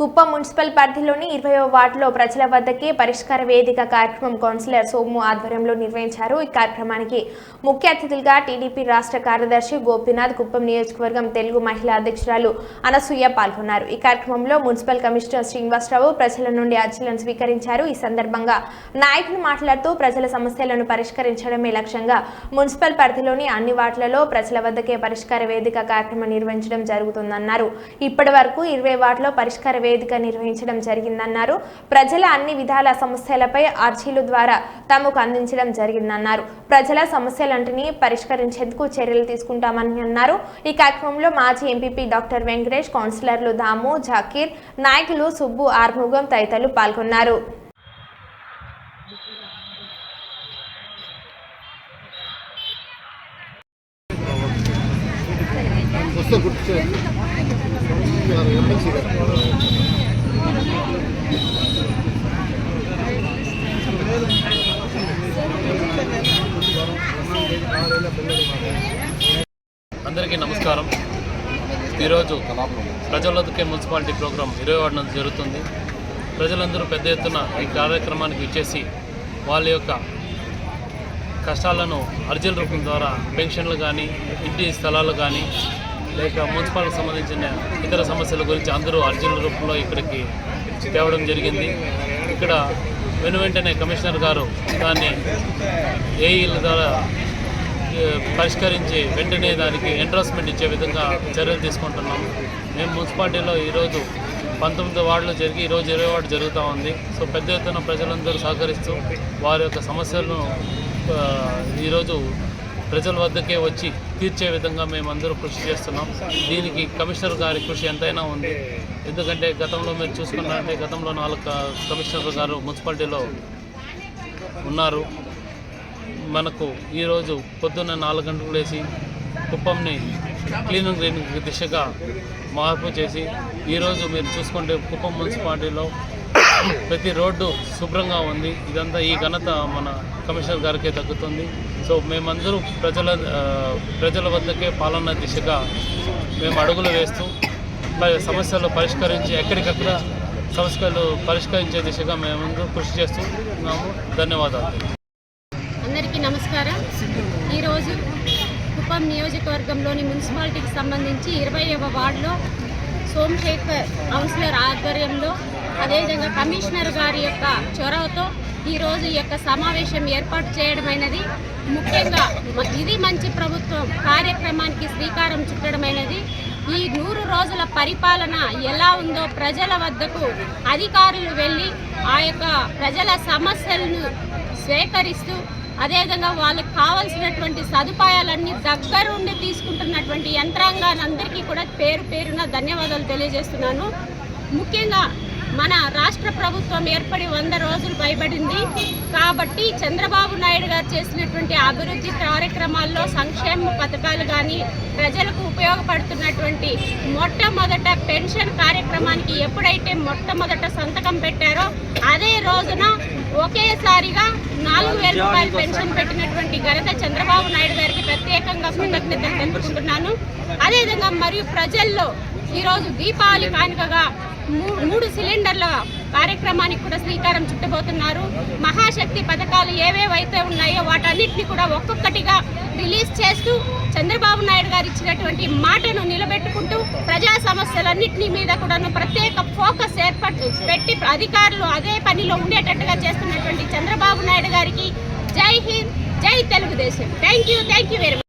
Kuppam municipal పరిధిలోని ఇరవయో వార్డులో ప్రజల వద్దకే పరిష్కార వేదిక కార్యక్రమం కౌన్సిలర్ సోము ఆధ్వర్యంలో నిర్వహించారు. ఈ కార్యక్రమానికి ముఖ్య అతిథులుగా టీడీపీ రాష్ట్ర కార్యదర్శి గోపీనాథ్ కుప్పం నియోజకవర్గం తెలుగు మహిళా అధ్యక్షురాలు అనసూయ పాల్గొన్నారు. ఈ కార్యక్రమంలో మున్సిపల్ కమిషనర్ శ్రీనివాసరావు ప్రజల నుండి అర్జీలను స్వీకరించారు. ఈ సందర్భంగా నాయకులు మాట్లాడుతూ ప్రజల సమస్యలను పరిష్కరించడమే లక్ష్యంగా మున్సిపల్ పరిధిలోని అన్ని వార్డులలో ప్రజల వద్దకే పరిష్కార వేదిక కార్యక్రమం నిర్వహించడం జరుగుతుందన్నారు. ఇప్పటి వరకు ఇరవై వార్డులో పరిష్కార వేదిక నిర్వహించడం జరిగిందన్నారు. ప్రజల అన్ని విధాల సమస్యలపై అర్జీల ద్వారా తమకు అందించడం జరిగిందన్నారు. ప్రజల సమస్యలంటిని పరిష్కరించేందుకు చర్యలు తీసుకుంటామని అన్నారు. ఈ కార్యక్రమంలో మాజీ ఎంపీపీ డాక్టర్ వెంకటేష్ కౌన్సిలర్లు దాము జాకీర్ నాయకులు సుబ్బు ఆర్ముగం తదితరులు పాల్గొన్నారు. గుర్తు గారు గారు. అందరికీ నమస్కారం. ఈరోజు ప్రజలకే మున్సిపాలిటీ ప్రోగ్రాం ఇరవై వార్డు నుంచి జరుగుతుంది. ప్రజలందరూ పెద్ద ఎత్తున ఈ కార్యక్రమానికి ఇచ్చేసి వాళ్ళ యొక్క కష్టాలను అర్జీల రూపం ద్వారా పెన్షన్లు కానీ ఇంటి స్థలాలు కానీ లేక మున్సిపాలిటీకి సంబంధించిన ఇతర సమస్యల గురించి అందరూ అర్జున రూపంలో ఇక్కడికి తేవడం జరిగింది. ఇక్కడ వెను వెంటనే కమిషనర్ గారు దాన్ని ఏఈల ద్వారా పరిష్కరించి వెంటనే దానికి ఎంట్రస్మెంట్ ఇచ్చే విధంగా చర్యలు తీసుకుంటున్నాం. మేము మున్సిపాలిటీలో ఈరోజు పంతొమ్మిది వార్డులు జరిగి ఈరోజు ఇరవై వార్డు జరుగుతూ ఉంది. సో పెద్ద ఎత్తున ప్రజలందరూ సహకరిస్తూ వారి యొక్క సమస్యలను ఈరోజు ప్రజల వద్దకే వచ్చి తీర్చే విధంగా మేమందరూ కృషి చేస్తున్నాం. దీనికి కమిషనర్ గారి కృషి ఎంతైనా ఉంది. ఎందుకంటే గతంలో మీరు చూసుకున్నారంటే గతంలో నాలుగు కమిషనర్ గారు మున్సిపాలిటీలో ఉన్నారు. మనకు ఈరోజు పొద్దున్న నాలుగు గంటలు వేసి కుప్పంని క్లీన్ గ్రీన్ దిశగా మార్పు చేసి ఈరోజు మీరు చూసుకుంటే కుప్పం మున్సిపాలిటీలో ప్రతి రోడ్డు శుభ్రంగా ఉంది. ఇదంతా ఈ ఘనత మన కమిషనర్ గారికే దక్కుతుంది సో మేమందరూ ప్రజల ప్రజల వద్దకే పాలన దిశగా మేము అడుగులు వేస్తూ ప- సమస్యలు పరిష్కరించి ఎక్కడికక్కడ సమస్యలు పరిష్కరించే దిశగా మేమందరూ కృషి చేస్తున్నాము ధన్యవాదాలు. అందరికీ నమస్కారం. ఈరోజు కుప్పం నియోజకవర్గంలోని మున్సిపాలిటీకి సంబంధించి ఇరవైవ వార్డులో సోమశేఖర్ కౌన్సిలర్ ఆధ్వర్యంలో అదేవిధంగా కమిషనర్ గారి యొక్క చొరవతో ఈరోజు ఈ యొక్క సమావేశం ఏర్పాటు చేయడమైనది. ముఖ్యంగా ఇది మంచి ప్రభుత్వం. కార్యక్రమానికి శ్రీకారం చుట్టడమైనది. ఈ నూరు రోజుల పరిపాలన ఎలా ఉందో ప్రజల వద్దకు అధికారులు వెళ్ళి ఆ యొక్క ప్రజల సమస్యలను స్వీకరిస్తూ అదేవిధంగా వాళ్ళకి కావాల్సినటువంటి సదుపాయాలన్నీ దగ్గరుండి తీసుకుంటున్నటువంటి యంత్రాంగాన్ని అందరికీ కూడా పేరు పేరున ధన్యవాదాలు తెలియజేస్తున్నాను. ముఖ్యంగా మన రాష్ట్ర ప్రభుత్వం ఏర్పడి వంద రోజులు భయపడింది కాబట్టి చంద్రబాబు నాయుడు గారు చేసినటువంటి అభివృద్ధి కార్యక్రమాల్లో సంక్షేమ పథకాలు కానీ ప్రజలకు ఉపయోగపడుతున్నటువంటి మొట్టమొదట పెన్షన్ కార్యక్రమానికి ఎప్పుడైతే మొట్టమొదట సంతకం పెట్టారో అదే రోజున ఒకేసారిగా నాలుగు వేల రూపాయలు పెన్షన్ పెట్టినటువంటి ఘనత చంద్రబాబు నాయుడు గారికి ప్రత్యేకంగా కృతజ్ఞతలు తెలుపుకుంటున్నాను. అదేవిధంగా మరియు ప్రజల్లో ఈరోజు దీపావళి కానుకగా మూడు సిలిండర్ల కార్యక్రమానికి కూడా శ్రీకారం చుట్టబోతున్నారు. మహాశక్తి పథకాలు ఏవేవైతే ఉన్నాయో వాటన్నిటిని కూడా ఒక్కొక్కటిగా రిలీజ్ చేస్తూ చంద్రబాబు నాయుడు గారు ఇచ్చినటువంటి మాటను నిలబెట్టుకుంటూ ప్రజా సమస్యలన్నింటినీ మీద కూడాను ప్రత్యేక ఫోకస్ ఏర్పాటు పెట్టి అధికారులు అదే పనిలో ఉండేటట్టుగా చేస్తున్నటువంటి చంద్రబాబు నాయుడు గారికి Jai Hind Jai Telugu Desam. Thank you thank you very much